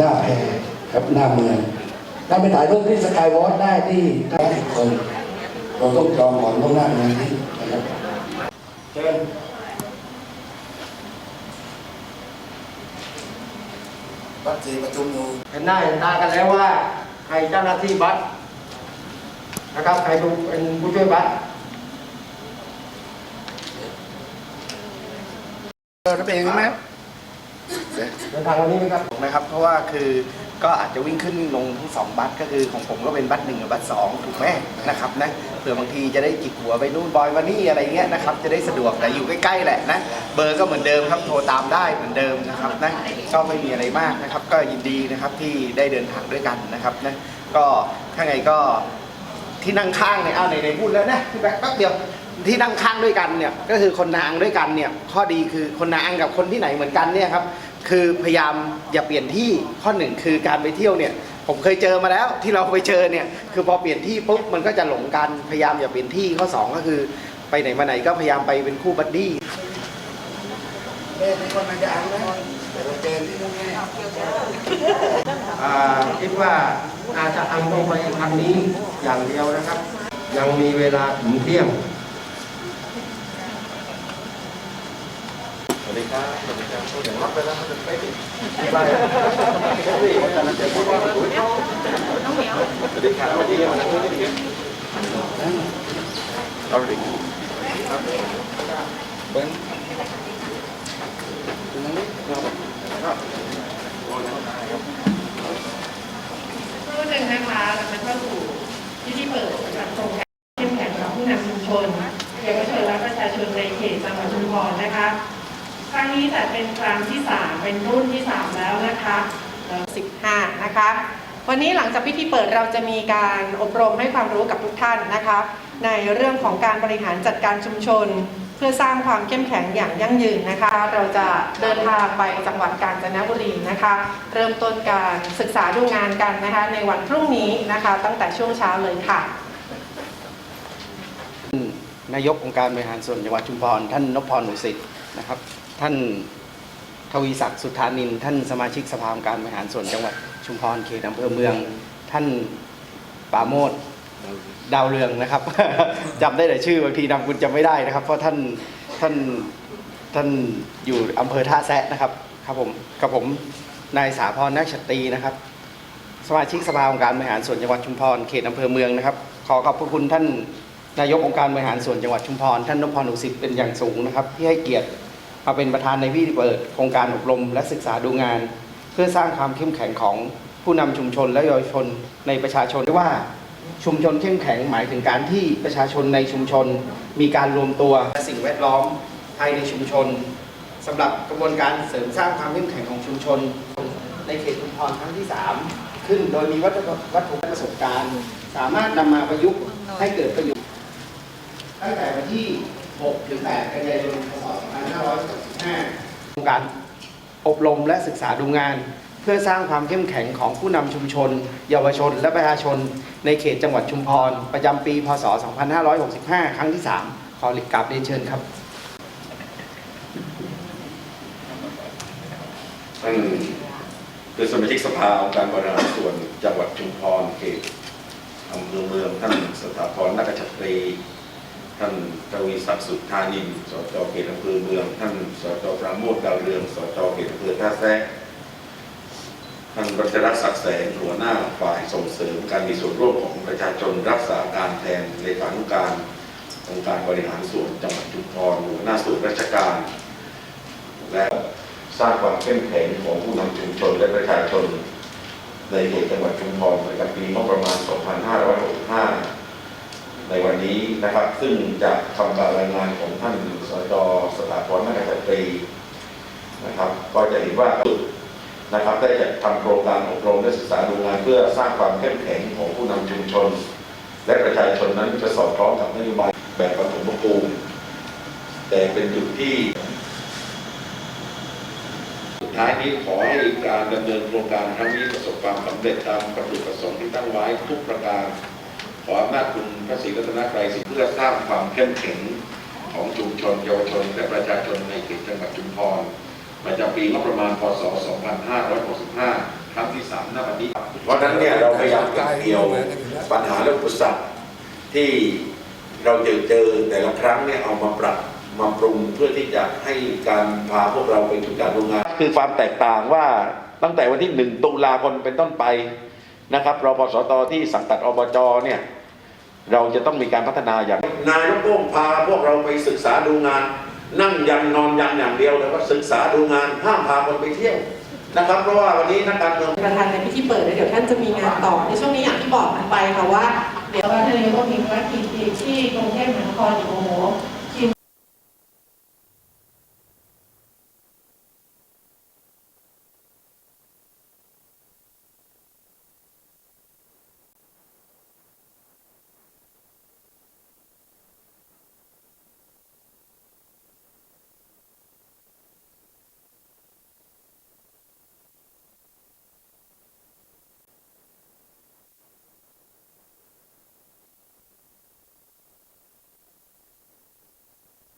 น้าเมืองถ้าไปถ่ายรูปที่สกายวอล์กได้ที่ท่าสิบคน เราต้องจองก่อนล่วงหน้าหนึ่งอาทิตย์นะครับเชิญบัตรสีประชุมอยู่เห็นหน้าเห็นตากันแล้วว่า ใครเจ้าหน้าที่บัตรนะครับ ใครดูเป็นผู้ช่วยบัตรเออรับเองใช่ไหม เดินทางวันนี้ไหมครับนะครับ เพราะว่าคือก็อาจจะวิ่งขึ้นลงทั้งสองบัสก็คือของผมก็เป็นบัสหนึ่งกับบัสสองถูกไหมนะครับนะเผื่อบางทีจะได้จิกหัวไปนู่นบอยวันนี้อะไรเงี้ยนะครับจะได้สะดวกแต่อยู่ใกล้ๆแหละนะเบอร์ก็เหมือนเดิมครับโทรตามได้เหมือนเดิมนะครับนะก็ไม่มีอะไรมากนะครับ ก็ยินดีนะครับที่ได้เดินทางด้วยกันนะครับนะก็ถ้าไงก็ที่นั่งข้างเนี่ยเอาไหนๆพูดแล้วนะพี่แบ๊กแป๊บเดียวที่นั่งข้างด้วยกันเนี่ยก็คือคนนางด้วยกันเนี่ยข้อดีคือคนนางกับคนที่ไหนเหมือนกันเนี่ยครับ คือพยายามอย่าเปลี่ยนที่ข้อหนึ่งคือการไปเที่ยวเนี่ยผมเคยเจอมาแล้วที่เราไปเจอเนี่ยคือพอเปลี่ยนที่ปุ๊บมันก็จะหลงกันพยายามอย่าเปลี่ยนที่ข้อสองก็คือไปไหนมาไหนก็พยายามไปเป็นคู่บัดดี้เอ๊ะมีคนมาจะอ่านไหมแต่เราเจอที่นู่นไงอ่าคิดว่าอาจจะทำตรงไปทางนี้อย่างเดียวนะครับ ยังมีเวลาถึงเที่ยง สวัสดี ครับสวัสดีครับพูดอย่างรับไปแล้วมันจะไปดิสวัสดีครับสวัสดีครับสวัสดีครับเอาดิเบิ้งก็หนึ่งนะคะเราจะเข้าสู่พิธีเปิดกับโครงการเข้มแข็งของผู้นำชุมชนเยาวชนและประชาชนในเขตจังหวัดชุมพรนะคะ ครั้งนี้จัดเป็นครั้งที่ 3 เป็นรุ่นที่ 3 แล้วนะคะเอ่อ15 นะคะ วันนี้หลังจากพิธีเปิดเราจะมีการอบรมให้ความรู้กับทุกท่านนะคะ ในเรื่องของการบริหารจัดการชุมชน เพื่อสร้างความเข้มแข็งอย่างยั่งยืนนะคะ เราจะเดินทางไปจังหวัดกาญจนบุรีนะคะ เริ่มต้นการศึกษาดูงานกันนะคะ ในวันพรุ่งนี้นะคะ ตั้งแต่ช่วงเช้าเลยค่ะนายกองค์การบริหารส่วนจังหวัดชุมพรท่านนพพรหนูสิทธิ์ นะครับ ท่านทวีศักดิ์สุธานิน ท่านสมาชิกสภาองค์การบริหารส่วนจังหวัดชุมพรเขตอำเภอเมือง ท่านปราโมดดาวเรืองนะครับจำได้แต่ชื่อบางทีนามคุณจำไม่ได้นะครับ เพราะท่านท่านท่านอยู่อำเภอท่าแซะนะครับครับผมกับผมนายสาพรนักชตีนะครับ สมาชิกสภาองค์การบริหารส่วนจังหวัดชุมพรเขตอำเภอเมืองนะครับ ขอขอบพระคุณท่านนายกองค์การบริหารส่วนจังหวัดชุมพรท่านนพพรหนุสิทธิ์เป็นอย่างสูงนะครับ ที่ให้เกียรติ มาเป็นประธานในพิธีเปิดโครงการอบรมและศึกษาดูงาน เพื่อสร้างความเข้มแข็งของผู้นำชุมชนและเยาวชนในประชาชนว่าชุมชนเข้มแข็งหมายถึงการที่ประชาชนในชุมชน มีการรวมตัวและสิ่งแวดล้อมภายในชุมชนสำหรับกระบวนการเสริมสร้างความเข้มแข็งของชุมชน ในเขตชุมพรครั้งที่ 3 ขึ้นโดยมีวัตถุวัตถุประสบการณ์ สามารถนำมาประยุกต์ให้เกิดประโยชน์ตั้งแต่วันที่ 6ถึง8กันยายนพศ2565โครงการอบรมและศึกษาดูงาน เพื่อสร้างความเข้มแข็งของผู้นำชุมชน เยาวชน และประชาชน ในเขตจังหวัดชุมพร ประจำปี พศ 2565 ครั้งที่ 3 ขอริกราบเรียนเชิญครับท่านคือสมาชิกสภาองค์การบริหารส่วนจังหวัดชุมพรเขตอำเภอเมืองท่านสถาพรนักชัตรี ท่านทวีศักดิ์สุทธานินสจเขตอำเภอเมือง ท่านสจปราโมทดาวเรืองสจเขตอำเภอท่าแซะท่านรัชรัตน์ศักดิ์แสงหัวหน้าฝ่ายส่งเสริมการมีส่วนร่วมของประชาชนรักษาการแทนเลขานุการองค์การบริหารส่วนจังหวัดชุมพรหัวหน้าส่วนราชการ และสร้างความเข้มแข็งของผู้นำชุมชนและประชาชนในเขตจังหวัดชุมพรประจำปีงบประมาณ 2565 ในวันนี้นะครับ ซึ่งจะทำการรายงานของท่านสจสถาพรนักการตรีนะครับ ก็จะเห็นว่านะครับได้จัดทำโครงการอบรมและศึกษาดูงานเพื่อสร้างความเข้มแข็งของผู้นำชุมชน และประชาชนนั้นจะสอดคล้องกับนโยบายแบบปฐมภูมิแต่เป็นจุดที่สุดท้ายนี้ขอให้การดำเนินโครงการครั้งนี้ประสบความสำเร็จตามวัตถุประสงค์ที่ตั้งไว้ทุกประการ ขออำนาจคุณพระศรีรัตนตรัยสิเพื่อสร้างความเข้มแข็งของชุมชนเยาวชนและประชาชนในเขตจังหวัดชุมพรประจำปีงบประมาณพศ 2565 ครั้งที่สามณวันนี้ เพราะฉะนั้นเนี่ยเราพยายามเก็บเกี่ยวปัญหาและอุปสรรคที่เราเจอเจอแต่ละครั้งเนี่ยเอามาปรับมาปรุงเพื่อที่จะให้การพาพวกเราไปถึงการโรงงาน คือความแตกต่างว่าตั้งแต่วันที่ 1 ตุลาคมเป็นต้นไป นะครับรพสตที่สังกัดอบจเนี่ยเราจะต้องมีการพัฒนาอย่าง นายกโป้งพาพวกเราไปศึกษาดูงาน นั่งยันนอนยันอย่างเดียวแล้วก็ศึกษาดูงานห้ามพาคนไปเที่ยวนะครับ เพราะว่าวันนี้นักการเมืองประธานในพิธีเปิดแล้วเดี๋ยวท่านจะมีงานต่อในช่วงนี้อย่างที่บอกกันไปค่ะว่า เดี๋ยวว่าท่านนายกก็มีภารกิจที่กรุงเทพมหานครอีกโอ้โห